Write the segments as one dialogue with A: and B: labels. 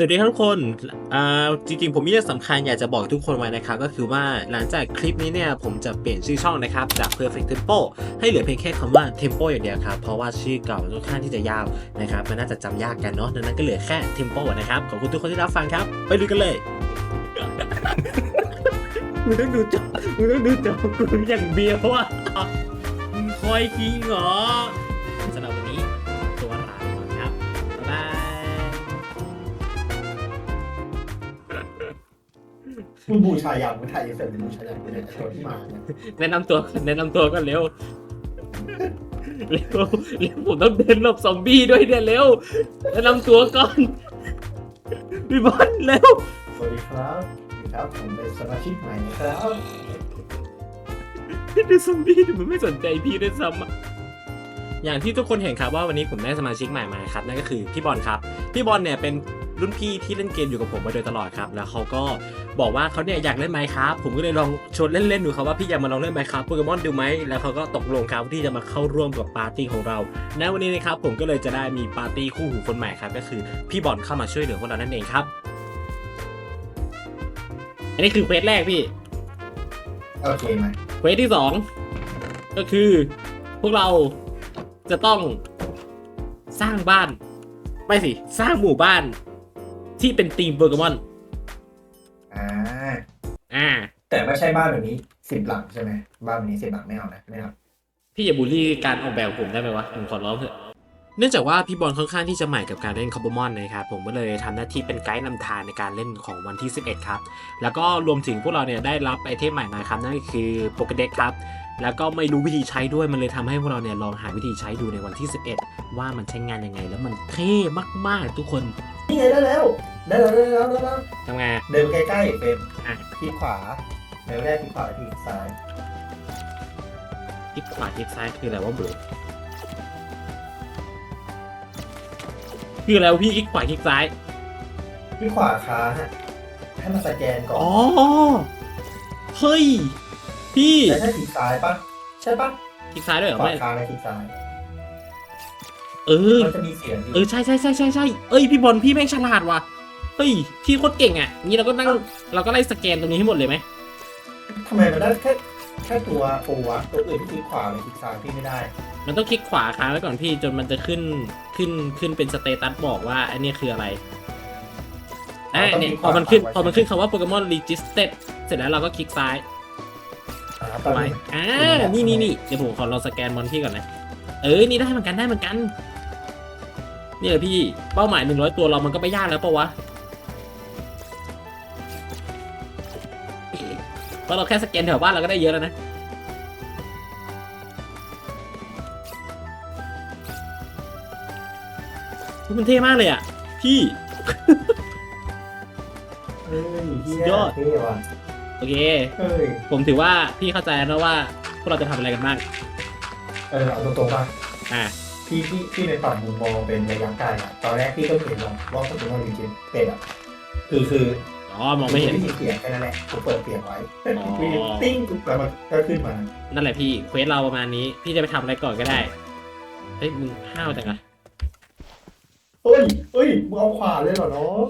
A: สวัสดีครับทุกคน อ่า จริงๆ ผมมีเรื่องสำคัญอยากจะบอกทุกคนไว้นะครับ ก็คือว่าหลังจากคลิปนี้เนี่ย ผมจะเปลี่ยนชื่อช่องนะครับ จาก Perfect Tempo ให้เหลือเพียงแค่คำว่า Tempo อย่างเดียวครับ เพราะว่าชื่อเก่ามันค่อนข้างที่จะยาวนะครับ มันน่าจะจำยากกันเนาะ ดังนั้นก็เหลือแค่ Tempo นะครับ ขอบคุณทุกคนที่รับฟังครับ ไปดูกันเลยมึงต้องดูจอมึงต้องดูจอกูอย่างเบียวอะมึงคอยคิงเหรอ บู
B: ชายันมึงถ่ายเสร็จมึงบูชายันกูเนี่ยตัวที่มาเนี่ย
A: แนะนำตัวก่อนแนะนำตัวกันเร็ว เร็วเร็วผมต้องเดินหลบซอมบี้ด้วยเนี่ยเร็ว แนะนำตัวก่อน พี่บอลเร็ว
B: สวัสดีครับสวัสดีครับผมเป็นสมาชิกใหม่นะครับ
A: ดูซอมบี้ดูมันไม่สนใจพี่ด้วยซ้ำอะอย่างที่ทุกคนเห็นครับว่าวันนี้ผมได้สมาชิกใหม่มาครับนั่นก็คือพี่บอลครับ พี่บอลเนี่ยเป็น รุ่นพี่ที่เล่นเกมอยู่กับผมมาโดยตลอดครับ แล้วเขาก็บอกว่าเขาเนี่ยอยากเล่นไมค์ครับผมก็เลยลองชวนเล่นๆดูครับว่าพี่อยากมาลองเล่นไมค์ครับโปเกมอนดูไหมแล้วเขาก็ตกลงครับที่จะมาเข้าร่วมกับปาร์ตี้ของเราณวันนี้นะครับผมก็เลยจะได้มีปาร์ตี้คู่หูคนใหม่ครับก็คือพี่บอลเข้ามาช่วยเหลือพวกเรานั่นเองครับ อันนี้คือเควสแรกพี่
B: โอเคไหม
A: เควสที่สองก็คือพวกเราจะต้องสร้างบ้าน ไม่สิ สร้างหมู่บ้าน ที่เป็นทีมโปเกมอน
B: อ่า
A: อ่า
B: แต่ไม่ใช่บ้านแบบนี้สิบหลังใช่ไหมบ้านแบบนี้สิบหลังไม่เอานะไม่เอา
A: พี่อย่าบูลลี่การออกแบบผมได้ไหมวะผมขอร้องเถอะเนื่องจากว่าพี่บอลค่อนข้างที่จะใหม่กับการเล่นคอมโบมอนนะครับผมก็เลยทำหน้าที่เป็นไกด์นำทางในการเล่นของวันที่ 11 ครับ แล้วก็รวมถึงพวกเราเนี่ยได้รับไอเทมใหม่มาครับนั่นก็คือโปเกเด็กครับ แล้วก็ไม่รู้วิธีใช้ด้วยมันเลยทำให้พวกเราเนี่ยลองหาวิธีใช้ดูในวันที่ 11 ว่ามันใช้งานยังไง แล้วมันเท่มากๆทุกคน
B: นี่ไงได้แล้วได้แล้วได้แล้วได้แล้ว
A: ทำไงาน
B: เดินใกล้ๆเป็น
A: อะ
B: คลิกขวาเดินแรกคลิกขวาแล้วคลิกซ้าย
A: คลิกขวาคลิกซ้ายคืออะไรวะเบรคืออะไรวะพี่คลิกขวาคลิกซ้าย
B: คลิกขวาค้างอะให้มันสแกนก่อน
A: อ๋อเฮ้ย พี่
B: แล้วถ้าคลิกซ้ายปะใช่ปะ
A: คลิกซ้ายด้วยเหรอ
B: ขวา
A: ไม่
B: ค้างแล้วคลิกซ้าย
A: เออ
B: มันจะมีเสียงอยู่
A: เออใช่ใช่ใช่ใช่ใช่เอ้ยพี่บอลพี่แม่งฉลาดว่ะเฮ้ยพี่โคตรเก่งอะงี้เราก็นั่งเราก็ไล่สแกนตรงนี้ให้หมดเลยไหม
B: ทำไมมันได้แค่แค่ตัวโอวะตัวอื่นที่คลิกขวาหรือคลิกซ้ายพี่ไม่ได้
A: มันต้องคลิกขวาค้างไว้ก่อนพี่จนมันจะขึ้นขึ้นขึ้นเป็นสเตตัสบอกว่าอันนี้คืออะไรอะ
B: เราต้อง
A: เนี่ย
B: คลิก
A: พอมันขึ้น
B: ขวา
A: พอมันขึ้นคำว่าโปเกมอนรีจิสเต็ดเสร็จแล้วเราก็คลิกซ้าย
B: อ่าตอน
A: ไว้
B: นี้
A: อ่านี่นี่นี่เดี๋ยวผมขอลองสแกนมอนพี่ก่อนนะ เออนี่ได้เหมือนกันได้เหมือนกันนี่แหละพี่เป้าหมายหนึ่งร้อยตัวเรามันก็ไม่ยากแล้วปะวะเพราะเราแค่สแกนแถวบ้านเราก็ได้เยอะแล้วนะมันเท่มากเลยอะ พี่
B: เฮ้ยเหี้
A: สุดยอด
B: เท่ว่ะ
A: โอเค
B: เฮ้ย
A: ผมถือว่าพี่เข้าใจแล้วนะว่าพวกเราจะทำอะไรกันบ้าง
B: เออเอาตรงๆป่ะ
A: อ่า
B: พี่พี่พี่ในฝั่งมุมมองเป็นระยะไกลอะตอนแรกพี่ก็เห็นว่าว่าโปเกมอนจริงๆเป็ดอะคือคือ
A: อ๋อ มองไม่เห็น
B: วิธีเปลี่ยนแค่นั้นแหละผมเปิดเปลี่ยนไว้
A: อ๋อ
B: พี่ติ้งแล้วมันก็ขึ้นมา
A: นั่นแหละพี่ เควสเราประมาณนี้ พี่จะไปทำอะไรก่อนก็ได้ เฮ้ย มึงห้าวจังอะ
B: เฮ้ยเฮ้ยมึงเอาขวาเลยเหรอน้อง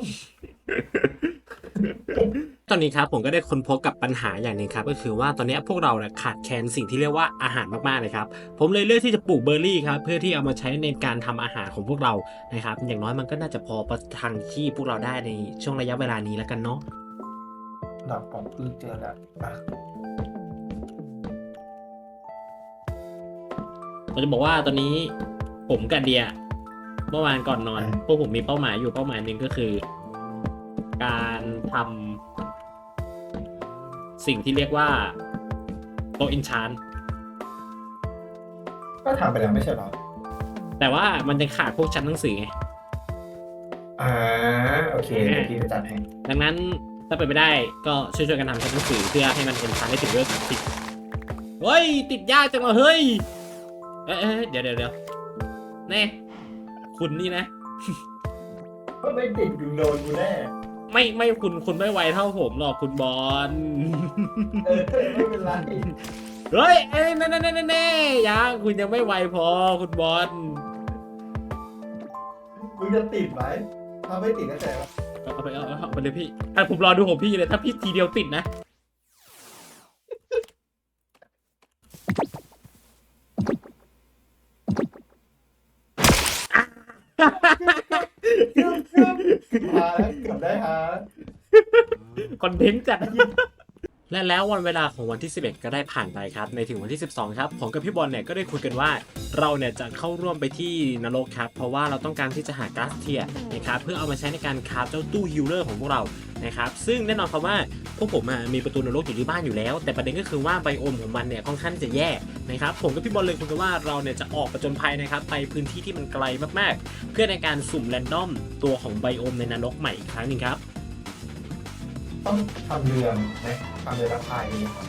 A: ตอนนี้ครับผมก็ได้ค้นพบกับปัญหาอย่างหนึ่งครับก็คือว่าตอนนี้พวกเราเนี่ยขาดแคลนสิ่งที่เรียกว่าอาหารมากๆเลยครับผมเลยเลือกที่จะปลูกเบอร์รี่ครับเพื่อที่เอามาใช้ในการทำอาหารของพวกเรานะครับ อย่างน้อยมันก็น่าจะพอประทังชีพพวกเราได้ในช่วงระยะเวลานี้แล้วกันเนาะ
B: ดับของพึ่งเจอแล้วอะ
A: เราจะบอกว่าตอนนี้ผมกับเดียเมื่อวานก่อนนอน พวกผมมีเป้าหมายอยู่เป้าหมายหนึ่งก็คือ การ ทำสิ่งที่เรียกว่าโตอินชาน
B: ก็ทำไปแล้วไม่ใช่เหรอ
A: แต่ว่ามันจะขาดพวกชั้นหนังสือไง
B: อ่า โอเคเดี๋ยวพี่จะจัดให้
A: ดังนั้นถ้าเป็นไปได้ก็ช่วยๆกันทำชั้นหนังสือเพื่อให้มันเป็นชั้นได้ถึงเรื่องติดเฮ้ย ติดยากจังเลยเฮ้ย เอ้ยเอ้ยเดี๋ยวเดี๋ยวเดี๋ยวแน่คุณนี่นะ
B: ก็ไม่ติดอยู่โดนกูแน่
A: ไม่ไม่คุณคุณไม่ไวเท่าผมหรอกคุณบอล
B: เออไม่เป็นไร
A: เฮ้ยเอ้ยแน่แน่แน่แน่ยังคุณยังไม่ไวพอคุณบอล
B: มึงจะติดไหมถ้าไม่ติดก็แสดงว่า
A: โเอาไปเอาเอาเอาไปเลยพี่ถ้าผมรอดูของพี่เลยถ้าพี่ทีเดียวติดนะ
B: หาแล้วเกือบได้หาแล้ว
A: คอนเทนต์จัด และแล้ววันเวลาของวันที่ 11 ก็ได้ผ่านไปครับ ในถึงวันที่ 12 ครับผมกับพี่บอลเนี่ยก็ได้คุยกันว่าเราเนี่ยจะเข้าร่วมไปที่นรกครับ เพราะว่าเราต้องการที่จะหาก๊าซเทียนะครับเพื่อเอามาใช้ในการคราฟเจ้าตู้ฮิลเลอร์ของพวกเรานะครับซึ่งแน่นอนครับว่าพวกผมมีประตูนรกอยู่ที่บ้านอยู่แล้ว แต่ประเด็นก็คือว่าไบโอมของมันเนี่ยค่อนข้างจะแย่นะครับผมกับพี่บอลเลยคุยกันว่าเราเนี่ยจะออกประจนภัยนะครับไปพื้นที่ที่มันไกลมากๆ เพื่อในการสุ่มแรนดอมตัวของไบโอมในนรกใหม่อีกครั้งหนึ่งครับ
B: ต้องทำเรือไหม ทำเรือรับพาย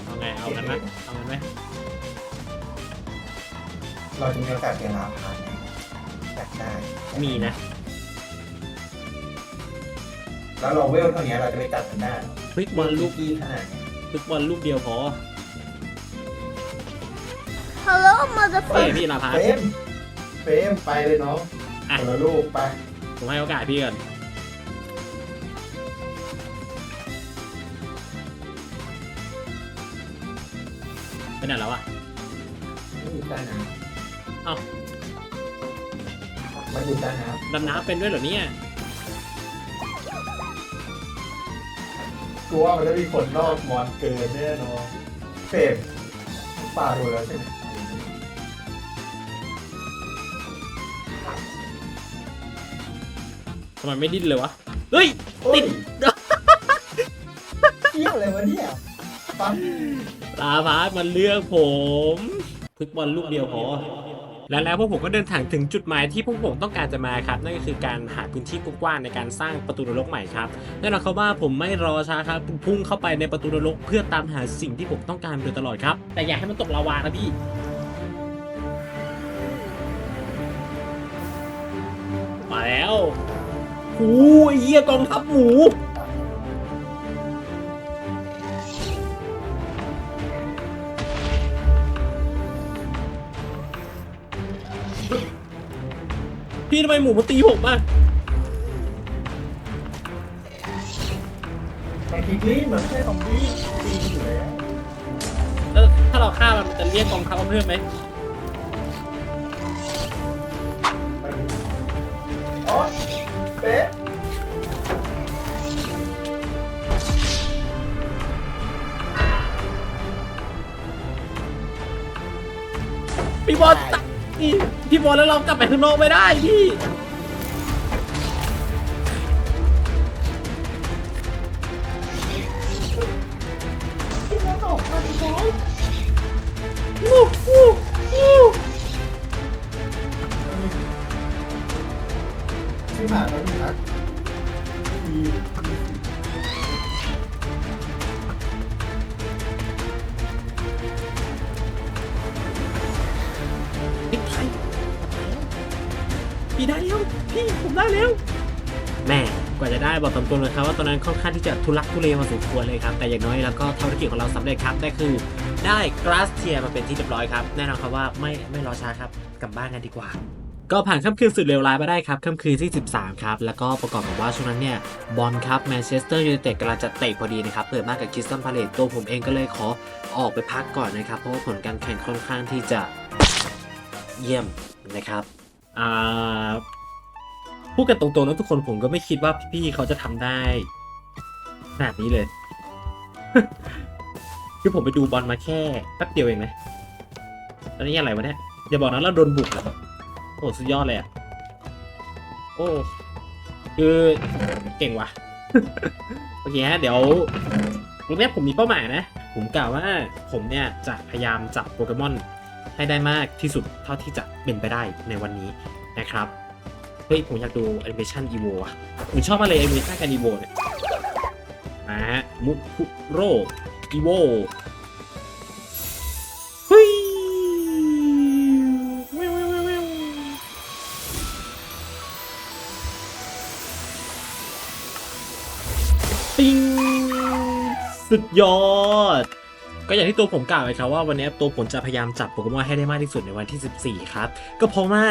A: เอาไงเอากันไหมเอากันไหม
B: เราจะมีโอกาสเรียนรับพายไหมอยากได้
A: มีนะ
B: แล้วเราเวลเท่านี้เราจะไปจัดกันได้
A: พลิกบอลลูก
B: ที่ขนาดนี้
A: พลิกบอลลูกเดียวพอ
C: Hello,
A: เฮ้ย
C: motherfucker.
A: พี่ลาพา
B: เฟรมเฟรมไปเลยน้อง
A: อะ
B: คนละลูกไป
A: ผมให้โอกาสพี่ก่อน ไปไหนแล้วอะ
B: ไม่อยู่ใต้น้
A: เอ้าำ
B: มันอยู่ใต้น้
A: ดำน้ำเป็นด้วยเหรอเนี่ยำ
B: กลัวมันจะมีคนรอบมอนเกินแน่นอนเฟรมป่าดูแล้วใช่ไหม
A: ทำไมไม่ดิ้นเลยวะ เฮ้ย ติด
B: เที่ยวอะไรวะเนี่ยปั๊บ
A: ลาพามันเลือกผมพลิกบอลลูกเดียวพอและแล้วพวกผมก็เดินทางถึงจุดหมายที่พวกผมต้องการจะมาครับ นั่นก็คือการหาพื้นที่กว้างในการสร้างประตูนรกใหม่ครับแน่นอนครับว่าผมไม่รอช้าครับพุ่งเข้าไปในประตูนรก เพื่อตามหาสิ่งที่ผมต้องการโดยตลอดครับ แต่อย่าให้มันตกลาวานะพี่มาแล้วโอ้ยเหี้ยกองทัพหมู พี่ทำไมหมูมาตีผมอะ
B: มันคิกลี่มันไม่ใช่ซอมบี้ตีอยู่แล้ว
A: แล้วถ้าเราฆ่ามันมันจะเรียกกองทัพมาเพิ่มไหม
B: มันอ๋อเป๊ะ
A: พี่บอลตะนี่ พี่บอลแล้วเรากลับไปข้างนอกไม่ได้พี่
B: ที่มันออกมาดีแล้ว
A: วู้วู้วู้
B: ที่ผ่านมาดีนะมี
A: พี่ได้แล้วพี่ผมได้แล้วแม่กว่าจะได้บอกตามตรงเลยครับว่าตอนนั้นค่อนข้างที่จะทุลักทุเลมาสมควรเลยครับแต่อย่างน้อยแล้วก็ภารกิจของเราสำเร็จครับได้คือได้กราสเทียมาเป็นที่เรียบร้อยครับแน่นอนครับว่าไม่ไม่รอช้าครับกลับบ้านกันดีกว่า ก็ผ่านค่ำคืนสุดเลวร้ายมาได้ครับค่ำคืนที่ 13 ครับ แล้วก็ประกอบกับว่าช่วงนั้นเนี่ยบอลครับแมนเชสเตอร์ยูไนเต็ดกำลังจะเตะพอดีนะครับเปิดมากกับคริสตันพาเลตตัวผมเองก็เลยขอออกไปพักก่อนนะครับเพราะว่าผลการแข่งค่อนข้างที่จะเยี่ยมนะครับ อ่าพูดกันตรงๆนะทุกคนผมก็ไม่คิดว่าพี่เขาจะทำได้ขนาดนี้เลย คือผมไปดูบอลมาแค่แป๊บเดียวเองนะตอนนี้อะไรวะเนี่ยอย่าบอกนะเราโดนบุกเหรอโอ้สุดยอดเลยอะโอ้คือเก่งว่ะโอเคฮะเดี๋ยววันนี้ผมมีเป้าหมายนะ ผมกล่าวว่าผมเนี่ยจะพยายามจับโปเกมอน ให้ได้มากที่สุดเท่าที่จะเป็นไปได้ในวันนี้นะครับ เฮ้ย ผมอยากดูแอนิเมชันอีโวอะผมชอบมากเลยแอนิเมชันการอีโวเนี่ยมาฮะมุคุโรอีโวเฮ้ยวิงสุดยอด ก็อย่างที่ตัวผมกล่าวไว้ครับว่าวันนี้ตัวผมจะพยายามจับโปเกมอนให้ได้มากที่สุดในวันที่ 14 ครับ ก็เพราะว่า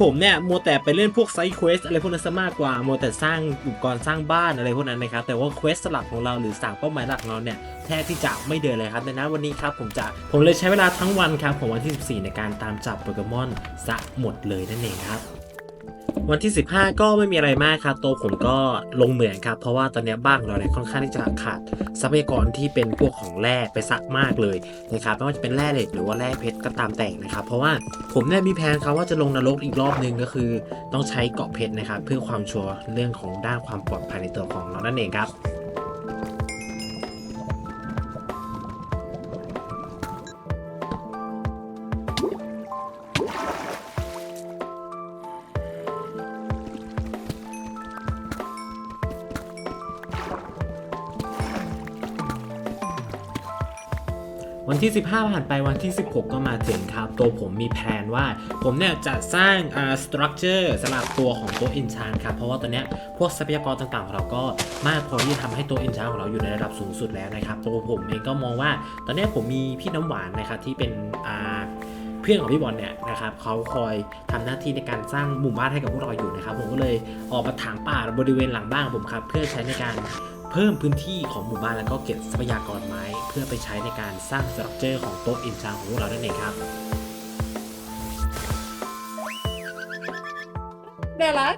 A: ผมเนี่ยมัวแต่ไปเล่นพวกไซด์เควสอะไรพวกนั้นซะมากกว่ามัวแต่สร้างอุปกรณ์สร้างบ้านอะไรพวกนั้นนะครับ แต่ว่าเควสหลักของเราหรือสามเป้าหมายหลักของเราเนี่ยแทบที่จะไม่เดินเลยครับดังนั้นวันนี้ครับผมจะผมเลยใช้เวลาทั้งวันครับของวันที่ 14 ในการตามจับโปเกมอนซะหมดเลยนั่นเองครับ วันที่ 15 ก็ไม่มีอะไรมากครับตัวผมก็ลงเหมืองครับ เพราะว่าตอนนี้บ้านของเราเนี่ยค่อนข้างที่จะขาดทรัพยากรที่เป็นพวกของแร่ไปสักมากเลยนะครับไม่ว่าจะเป็นแร่เหล็กหรือว่าแร่เพชรก็ตามแต่นะครับ เพราะว่าผมเนี่ยมีแผนครับว่าจะลงนรกอีกรอบนึงก็คือ ต้องใช้เกาะเพชรนะครับ เพื่อความชัวร์เรื่องของด้านความปลอดภัยในตัวของเรานั่นเองครับ วันที่ 15 ผ่านไปวันที่ 16 ก็มาถึงครับ ตัวผมมีแผนว่า ผมเนี่ยจะสร้างอ่าสตรัคเจอร์สำหรับตัวของตัว Enchant ครับ เพราะว่าตอนเนี้ยพวกทรัพยากรต่างๆของเราก็มากพอที่จะทำให้ตัว Enchant ของเราอยู่ในระดับสูงสุดแล้วนะครับ ตัวผมเองก็มองว่า ตอนเนี้ยผมมีพี่น้ำหวานนะครับที่เป็นอ่าเพื่อนของพี่บอลเนี่ยนะครับเขาคอยทำหน้าที่ในการสร้างหมู่บ้านให้กับพวกเราอยู่นะครับ ผมก็เลยออกมาถางป่าบริเวณหลังบ้านผมครับ เพื่อใช้ในการ เพิ่มพื้นที่ของหมู่บ้านแล้วก็เก็บทรัพยากรไม้ เพื่อไปใช้ในการสร้างสตรัคเจอร์ของโต๊ะอินชางของพวกเรานั่นเองครับ น่ารัก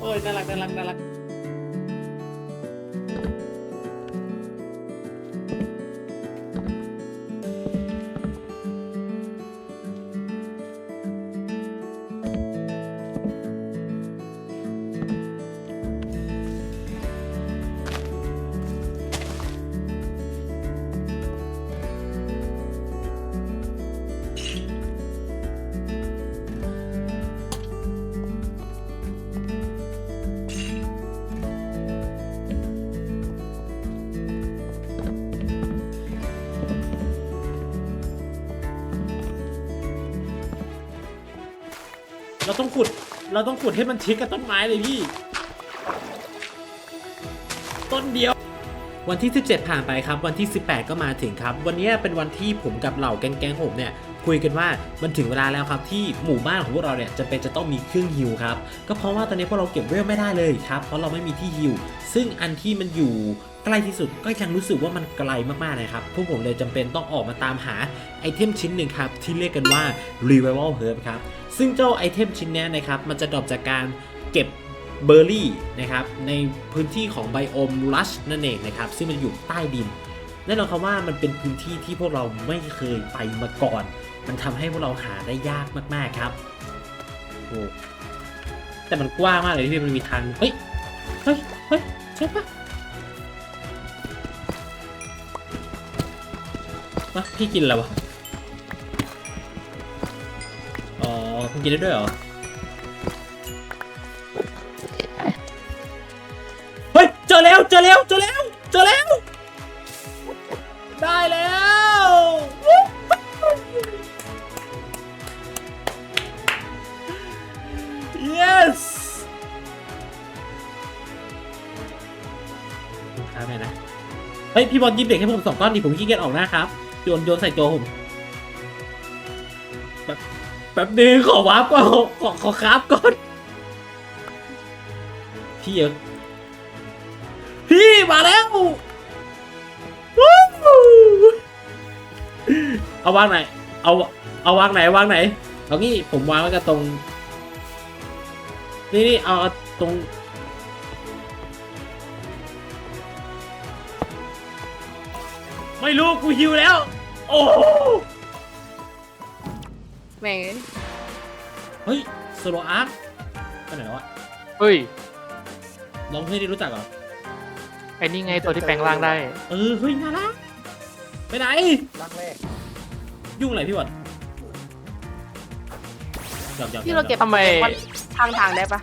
A: โอ้ยน่ารักน่ารักน่ารัก ต้องขุด เราต้องขุดให้มันชิดกับต้นไม้เลยพี่ ต้นเดียว วันที่ 17 ผ่านไปครับ วันที่ 18 ก็มาถึงครับ วันนี้เป็นวันที่ผมกับเหล่าแก๊งๆผมเนี่ยคุยกันว่ามันถึงเวลาแล้วครับที่หมู่บ้านของพวกเราเนี่ยจะเป็นจะต้องมีเครื่องฮิวครับก็เพราะว่าตอนนี้พวกเราเก็บเวลไม่ได้เลยครับเพราะเราไม่มีที่ฮิวซึ่งอันที่มันอยู่ ใกล้ที่สุดก็ยังรู้สึกว่ามันไกลมากๆนะครับ พวกผมเลยจำเป็นต้องออกมาตามหาไอเทมชิ้นหนึ่งครับที่เรียกกันว่า Revival Herb ครับ ซึ่งเจ้าไอเทมชิ้นนี้นะครับมันจะดรอปจากการเก็บเบอร์รี่นะครับในพื้นที่ของไบโอมลัชนั่นเองนะครับซึ่งมันอยู่ใต้ดินแน่นอนครับว่ามันเป็นพื้นที่ที่พวกเราไม่เคยไปมาก่อน มันทำให้พวกเราหาได้ยากมากๆครับโอ้แต่มันกว้างมากเลยที่มันมีทางเฮ้ย เฮ้ย เฮ้ย ใช่ปะะพี่กินอะไรวะ อ๋อคุณกินได้ด้วยเหรอ เฮ้ย เจอแล้วเจอแล้วเจอแล้วเจอแล้ว ได้แล้ว yes ครับแม่นะ เฮ้ย พี่บอลยิบเด็กให้ผมสองก้อนดิผมขี้เกียจออกหน้าครับ โยนโยนใส่ตัวผมแบบแบบนึงขอวาร์ปก่อนขอขอคราฟก่อนพี่เยอะพี่มาแล้ววู้เอาวางไหน เอาเอาวางไหนวางไหนเอางี้ผมวางไว้กับตรง นี่นี่เอาตรงไม่รู้กูหิวแล้ว โอ้โห
C: แม่ง
A: เฮ้ยโซโลอาร์คไปไหนแล้ววะ
D: เฮ้ย
A: ลองเพื่อนที่รู้จักเหรอ
D: ไอ้นี่ไงตัวที่แปลงร่างได้
A: เออ เฮ้ยน่ารักไปไหน
B: รักแรก
A: ยุ่งอะไรพี่บอลหยอกหยอก
C: ที่เราเก็บ
D: ทำไม
C: วันทางทางได้ปะ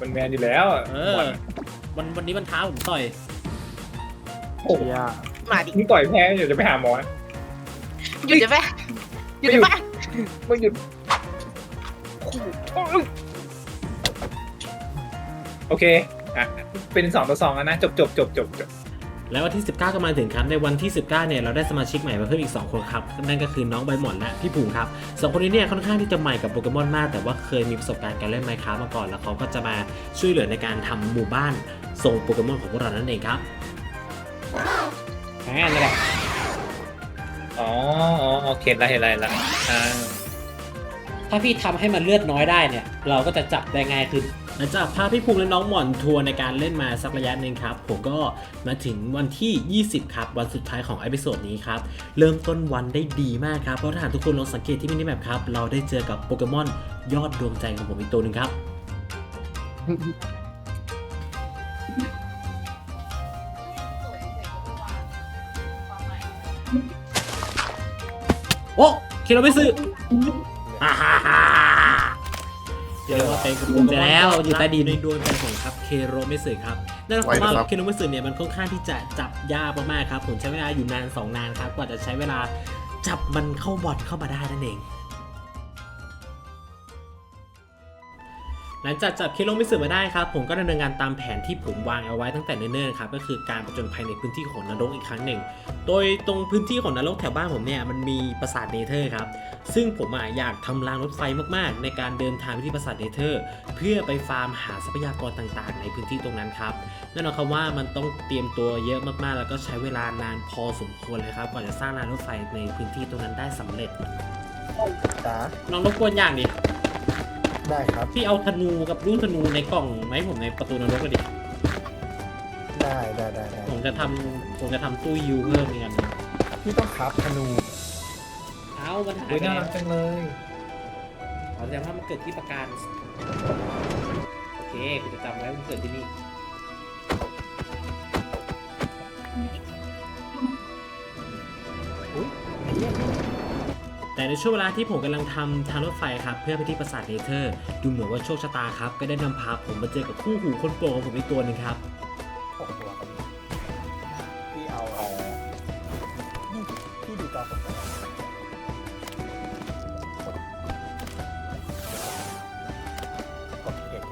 E: มันแมนอยู่แล้ว
A: เออ วันวันนี้มันท้าผมต่อย
E: โอ้โห
D: เชี่ย
C: มาดิ
E: มึงต่อยแพ้เดี๋ยวจะไปหาหมอนะ
C: หยุดเดี๋ยวแม่หยุดเดี๋ยวแม่
E: มึงหยุดโอเคอะเป็นสองต่อสองแล้วนะจบจบจบจบจบ
A: แล้ววันที่ 19 ก็มาถึงครับ ในวันที่ 19 เนี่ย เราได้สมาชิกใหม่มาเพิ่มอีก 2 คนครับ นั่นก็คือน้องใบหมอนและพี่ภูมิครับสองคนนี้เนี่ย ค่อนข้างที่จะใหม่กับโปเกมอนมาก แต่ว่าเคยมีประสบการณ์การเล่นไมค์ค a f t มาก่อน แล้วเขาก็จะมาช่วยเหลือในการทำหมู่บ้านทรงโปเกมอนของพวกเรานั่นเองครับอ่านั่นแหละ
E: อ๋ออ๋ออ๋อเห็นละเห็นละเห็นละอ่า
A: ถ้าพี่ทำให้มันเลือดน้อยได้เนี่ย เราก็จะจับได้ง่ายขึ้น หลังจากพาพี่ภูมิและน้องหม่อนทัวร์ในการเล่นมาสักระยะหนึ่งครับ ผมก็มาถึงวันที่ 20 ครับ วันสุดท้ายของเอพิโซดนี้ครับ เริ่มต้นวันได้ดีมากครับ เพราะถ้าหากทุกคนลองสังเกตที่มินิแมปครับ เราได้เจอกับโปเกมอนยอดดวงใจของผมอีกตัวหนึ่งครับ โอ้เคโรไม่ซื้อฮ่าฮ่าฮ่าเจอว่าเป็นผมเจอแล้วอยู่ใต้ดินในดวงใจของครับเคโรไม่สื่อครับนั่นหมายความว่าเคโรไม่สื่อเนี่ยมันค่อนข้างที่จะจับยากมากๆครับผมใช้เวลาอยู่นานสองนานครับกว่าจะใช้เวลาจับมันเข้าบอลเข้ามาได้นั่นเอง หลังจากจับเคโลมิสึมาได้ครับผมก็ดำเนินงานตามแผนที่ผมวางเอาไว้ตั้งแต่เนิ่นๆครับก็คือการประจนภัยในพื้นที่ของนรกอีกครั้งหนึ่ง โดยตรงพื้นที่ของนรกแถวบ้านผมเนี่ยมันมีปราสาทเนเธอร์ครับซึ่งผมอะอยากทำรางรถไฟมากๆ ในการเดินทางไปที่ปราสาทเนเธอร์ เพื่อไปฟาร์มหาทรัพยากรต่างๆ ในพื้นที่ตรงนั้นครับแน่นอนครับว่ามันต้องเตรียมตัวเยอะมากๆ แล้วก็ใช้เวลานานพอสมควรเลยครับกว่าจะสร้างรางรถไฟในพื้นที่ตรงนั้นได้สำเร็จ
B: จ้า
A: น้องรบกวนอย่างดิ
B: ได้ครับ
A: พี่เอาธนูกับลูกธนูในกล่องไหมาให้ผมในประตูนรกเลยดิ
B: ได้ได้ได้ได้
A: ผมจะทำผมจะทำตู้ยูเพิ่มอีกอันหนึ่ง
B: พี่ต้องครับธนู
A: เอามันหาย
E: อุ้ย
A: ไป
E: น่า
A: แล้
E: รั
A: ว
E: กจังเลย
A: ขอแสดงว่ามันเกิดที่ประการโอเคกูจะจำไว้ว่ามันเกิดที่นี่ แต่ในช่วงเวลาที่ผมกำลังทำทางรถไฟครับเพื่อไปที่ปราสาทเนเธอร์ ดูเหมือนว่าโชคชะตาครับก็ได้นำพาผมมาเจอกับคู่หูคนโปรดของผมอีกตัวหนึ่งครับ
B: หกตัวครับพี่เอาเอานี่พี่ดูจอผมก่อนกดเก็บ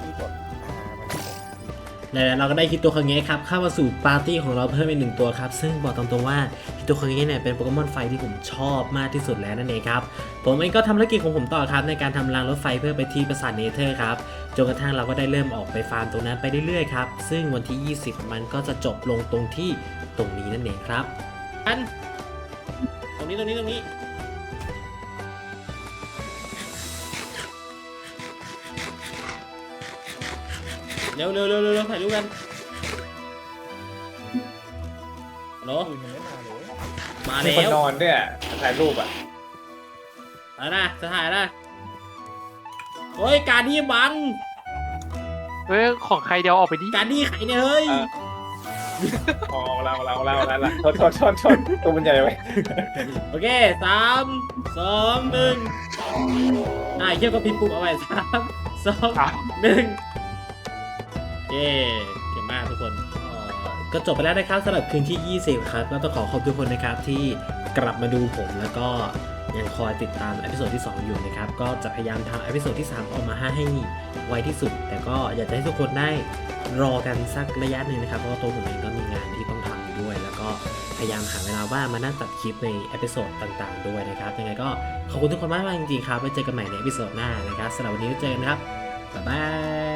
B: พี่กดอ่ามันกด
A: และเราก็ได้ฮิตโตคังเงะครับเข้ามาสู่ปาร์ตี้ของเราเพิ่มอีกหนึ่งตัวครับ ซึ่งบอกตามตรงว่า ฮิตโตคังเงะเนี่ยเป็นโปเกมอนไฟที่ผมชอบมากที่สุดแล้วนั่นเองครับ ผมเองก็ทำธุรกิจของผมต่อครับในการทำรางรถไฟเพื่อไปที่ปราสาทเนเธอร์ครับจนกระทั่งเราก็ได้เริ่มออกไปฟาร์มตรงนั้นไปเรื่อยๆครับ ซึ่งวันที่ 20 มันก็จะจบลงตรงที่ตรงนี้นั่นเองครับอันตรงนี้ตรงนี้ตรงนี้เร็วเร็วเร็วเร็วเร็วถ่ายรูปกันฮัลโหล
B: คืนยังไม่มา
A: มา
E: มี
A: แล้
E: คน
A: วน
E: อนด้วยอะถ่ายรูปอะ
A: แล้วนะจะถ่ายนะโอ้ยการที่บัง
D: เฮ้ยของใครเดียวออกไปดิ
A: การที่ไขเนี่ยเฮ้ย
E: อ๋อเราเราเราเราเราชนชนชนชนตัวมันใหญ่ไว้
A: โอเคสามสองหนึ่งอ่าเยี่ยมก็พิมพ์ปุ๊บเอาไว้สามสอง
D: อ้าว
A: หนึ่งเย้เก่งมากทุกคนเอ่อ ก็จบไปแล้วนะครับสำหรับคืนที่ 20 ครับก็ต้องขอขอบคุณทุกคนนะครับที่กลับมาดูผมแล้วก็ยังคอยติดตามอพิโซดที่ 2 อยู่นะครับ ก็จะพยายามทำอพิโซดที่ 3 ออกมาให้ไวที่สุด แต่ก็อยากจะให้ทุกคนได้รอกันสักระยะหนึ่งนะครับ เพราะว่าตัวผมเองก็มีงานที่ต้องทำอยู่ด้วย แล้วก็พยายามหาเวลาว่างมานั่งตัดคลิปในอพิโซดต่างๆ ด้วยนะครับยังไงก็ขอบคุณทุกคนมากๆจริงๆครับไว้เจอกันใหม่ในอพิโซดหน้านะครับสำหรับวันนี้ไว้เจอกันนะครับบ๊ายบาย